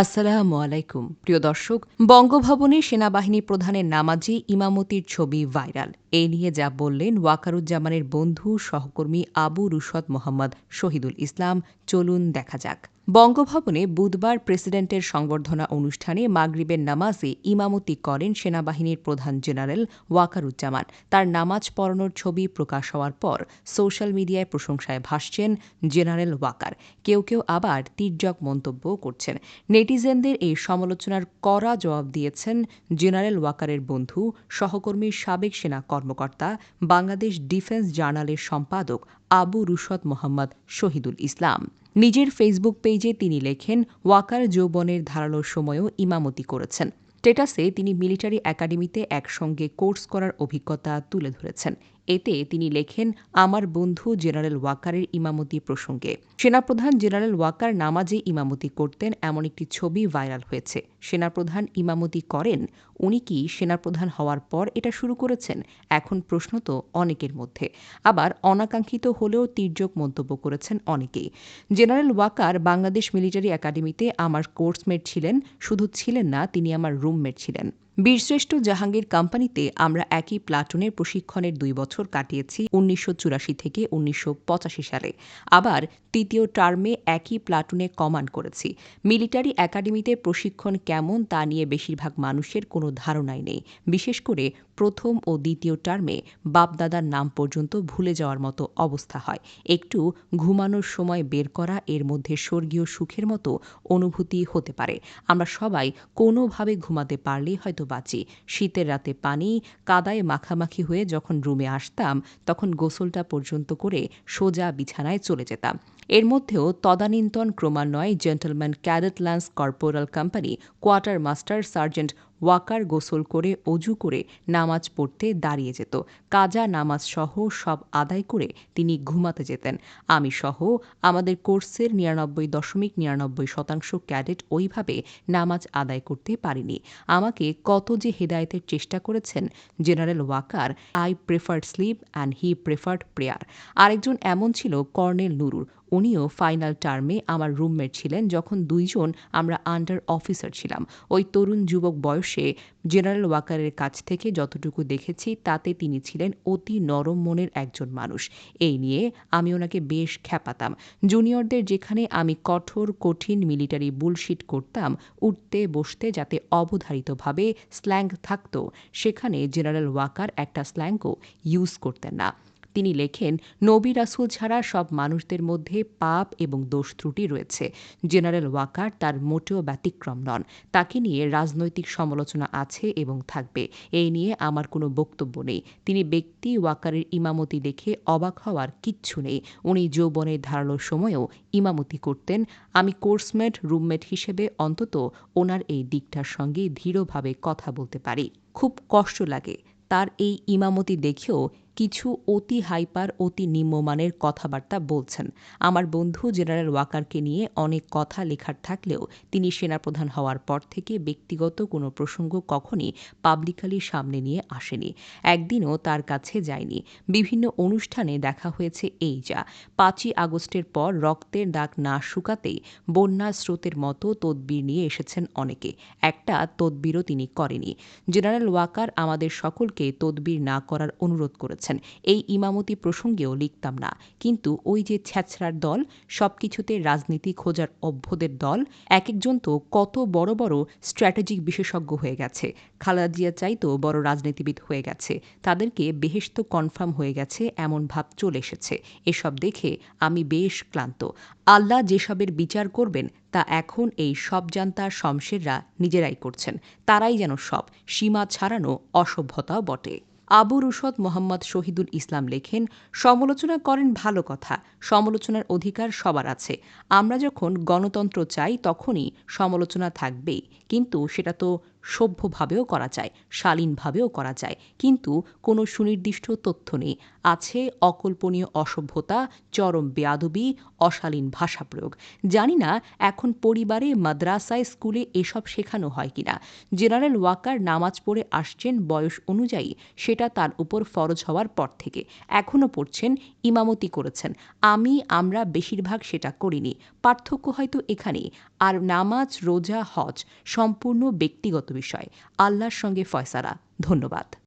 আসসালামু আলাইকুম, প্রিয় দর্শক। বঙ্গভবনে সেনাবাহিনী প্রধানের নামাজে ইমামতির ছবি ভাইরাল। এ নিয়ে যা বললেন ওয়াকারুজ্জামানের বন্ধু, সহকর্মী আবু রুশদ মোহাম্মদ। শহীদুল ইসলাম, চলুন দেখা যাক। বঙ্গভবনে বুধবার প্রেসিডেন্টের সংবর্ধনা অনুষ্ঠানে মাগরিবের নামাজে ইমামতি করেন সেনাবাহিনীর প্রধান জেনারেল ওয়াকারুজ্জামান। তার নামাজ পড়ানোর ছবি প্রকাশ হওয়ার পর সোশ্যাল মিডিয়ায় প্রশংসায় ভাসছেন জেনারেল ওয়াকার। কেউ কেউ আবার তির্যক মন্তব্য করছেন। নেটিজেনদের এই সমালোচনার কড়া জবাব দিয়েছেন জেনারেল ওয়াকারের বন্ধু সহকর্মী সাবেক সেনা কর্মকর্তা, বাংলাদেশ ডিফেন্স জার্নালের সম্পাদক আবু রুশদ মোহাম্মদ শহীদুল ইসলাম। নিজের ফেসবুক পেজে তিনি লেখেন, ওয়াকার যৌবনের ধারালোর সময়ও ইমামতি করেছেন। স্টেটাসে তিনি মিলিটারি একাডেমিতে একসঙ্গে কোর্স করার অভিজ্ঞতা তুলে ধরেছেন। এতে তিনি লেখেন, আমার বন্ধু জেনারেল ওয়াকারের ইমামতি প্রসঙ্গে। সেনাপ্রধান জেনারেল ওয়াকার নামাজে ইমামতি করতেন, এমন একটি ছবি ভাইরাল হয়েছে। সেনাপ্রধান ইমামতি করেন, উনি কি সেনাপ্রধান হওয়ার পর এটা শুরু করেছেন? এখন প্রশ্ন তো অনেকের মধ্যে। আবার অনাকাঙ্ক্ষিত হলেও তির্যক মন্তব্য করেছেন অনেকেই। জেনারেল ওয়াকার বাংলাদেশ মিলিটারি একাডেমিতে আমার কোর্সমেট ছিলেন, শুধু ছিলেন না, তিনি আমার রুমমেট ছিলেন। বীরশ্রেষ্ঠ জাহাঙ্গীর কোম্পানিতে আমরা একই প্লাটুনের প্রশিক্ষণের দুই বছর কাটিয়েছি উনিশশো চুরাশি থেকে উনিশশো পঁচাশি সালে। আবার তৃতীয় টার্মে একই প্লাটুনে কমান্ড করেছি। মিলিটারি একাডেমিতে প্রশিক্ষণ কেমন তা নিয়ে বেশিরভাগ মানুষের কোনো ধারণাই নেই। বিশেষ করে প্রথম ও দ্বিতীয় টার্মে বাপদাদার নাম পর্যন্ত ভুলে যাওয়ার মতো অবস্থা হয়। একটু ঘুমানোর সময় বের করা এর মধ্যে স্বর্গীয় সুখের মতো অনুভূতি হতে পারে। আমরা সবাই কোনোভাবে ঘুমাতে পারলেই হয়তো বাঁচি। শীতের রাতে পানি, কাদায় মাখামাখি হয়ে যখন রুমে আসতাম, তখন গোসলটা পর্যন্ত করে সোজা বিছানায় চলে যেতাম। এর মধ্যেও তদানীন্তন ক্রমান্বয়ে gentleman cadet lance corporal company quarter master sergeant Walker গোসল করে অজু করে নামাজ পড়তে দাঁড়িয়ে যেত। কাজা নামাজ সহ সব আদায় করে তিনি ঘুমাতে যেতেন। আমি সহ আমাদের কোর্সের নিরানব্বই দশমিক নিরানব্বই শতাংশ ক্যাডেট ওইভাবে নামাজ আদায় করতে পারিনি। আমাকে কত যে হেদায়েতের চেষ্টা করেছেন General Walker, I preferred sleep and he preferred prayer. আরেকজন এমন ছিল কর্নেল নুরুর। উনিও ফাইনাল টার্মে আমার রুমমেট ছিলেন, যখন দুইজন আমরা আন্ডার অফিসার ছিলাম। ওই তরুণ যুবক বয়সে জেনারেল ওয়াকারের কাছ থেকে যতটুকু দেখেছি, তাতে তিনি ছিলেন অতি নরম মনের একজন মানুষ। এই নিয়ে আমি ওনাকে বেশ খ্যাপাতাম। জুনিয়রদের যেখানে আমি কঠোর, কঠিন মিলিটারি বুলশিট করতাম, উঠতে বসতে যাতে অবধারিতভাবে স্ল্যাং থাকত, সেখানে জেনারেল ওয়াকার একটা স্ল্যাংও ইউজ করতেন না। তিনি লেখেন, নবী রাসুল ছাড়া সব মানুষদের মধ্যে পাপ এবং দোষ ত্রুটি রয়েছে। জেনারেল ওয়াকার তার মোটেও ব্যতিক্রম নন। তাকে নিয়ে রাজনৈতিক সমালোচনা আছে এবং থাকবে। এই নিয়ে আমার কোনো বক্তব্য নেই। তিনি ব্যক্তি ওয়াকারের ইমামতি দেখে অবাক হওয়ার কিচ্ছু নেই। উনি যৌবনের ধারালো সময়েও ইমামতি করতেন। আমি কোর্সমেট রুমমেট হিসেবে অন্তত ওনার এই দিকটার সঙ্গে দৃঢ়ভাবে কথা বলতে পারি। খুব কষ্ট লাগে তার এই ইমামতি দেখেও কিছু অতি হাইপার, অতি নিম্নমানের কথাবার্তা বলছেন। আমার বন্ধু জেনারেল ওয়াকারকে নিয়ে অনেক কথা লেখার থাকলেও তিনি সেনাপ্রধান হওয়ার পর থেকে ব্যক্তিগত কোনো প্রসঙ্গ কখনই পাবলিকালি সামনে নিয়ে আসেনি। একদিনও তার কাছে যায়নি। বিভিন্ন অনুষ্ঠানে দেখা হয়েছে এই যা। পাঁচই আগস্টের পর রক্তের দাগ না শুকাতেই বন্যা স্রোতের মতো তদবির নিয়ে এসেছেন অনেকে। একটা তদবিরও তিনি করেনি। জেনারেল ওয়াকার আমাদের সকলকে তদবির না করার অনুরোধ করেছেন। এই ইমামতি প্রসঙ্গেও লিখতাম না। কিন্তু ওই যে ছ্যাঁচড়ার দল সব কিছুতে রাজনীতি খোঁজার অভ্যদের দল এক একজন তো কত বড় বড় স্ট্র্যাটেজিক বিশেষজ্ঞ হয়ে গেছে। খালেদা জিয়া চাইতো বড় রাজনীতিবিদ হয়ে গেছে। তাদেরকে বেহেস্ত কনফার্ম হয়ে গেছে, এমন ভাব চলে এসেছে। এসব দেখে আমি বেশ ক্লান্ত। আল্লাহ যেসবের বিচার করবেন, তা এখন এই সব জানতা শমশেররা নিজেরাই করছেন। তারাই যেন সব। সীমা ছাড়ানো অসভ্যতাও বটে। আবু রুশদ মোহাম্মদ শহীদুল ইসলাম লেখেন, সমালোচনা করেন ভালো কথা, সমালোচনার অধিকার সবার আছে। আমরা যখন গণতন্ত্র চাই তখনই সমালোচনা থাকবে কিন্তু সেটা তো সভ্যভাবেও করা যায়, শালীনভাবেও করা যায়। কিন্তু কোনো সুনির্দিষ্ট তথ্য নেই। আছে অকল্পনীয় অসভ্যতা, চরম বেয়াদবি, অশালীন ভাষা প্রয়োগ। জানি না এখন পরিবারে, মাদ্রাসায়, স্কুলে এসব শেখানো হয় কিনা। জেনারেল ওয়াকার নামাজ পড়ে আসছেন বয়স অনুযায়ী, সেটা তার উপর ফরজ হওয়ার পর থেকে। এখনও পড়ছেন, ইমামতি করেছেন। আমি, আমরা বেশিরভাগ সেটা করিনি। পার্থক্য হয়তো এখানেই। আর নামাজ, রোজা, হজ সম্পূর্ণ ব্যক্তিগত বিষয়। আল্লাহর সঙ্গে ফয়সালা। ধন্যবাদ।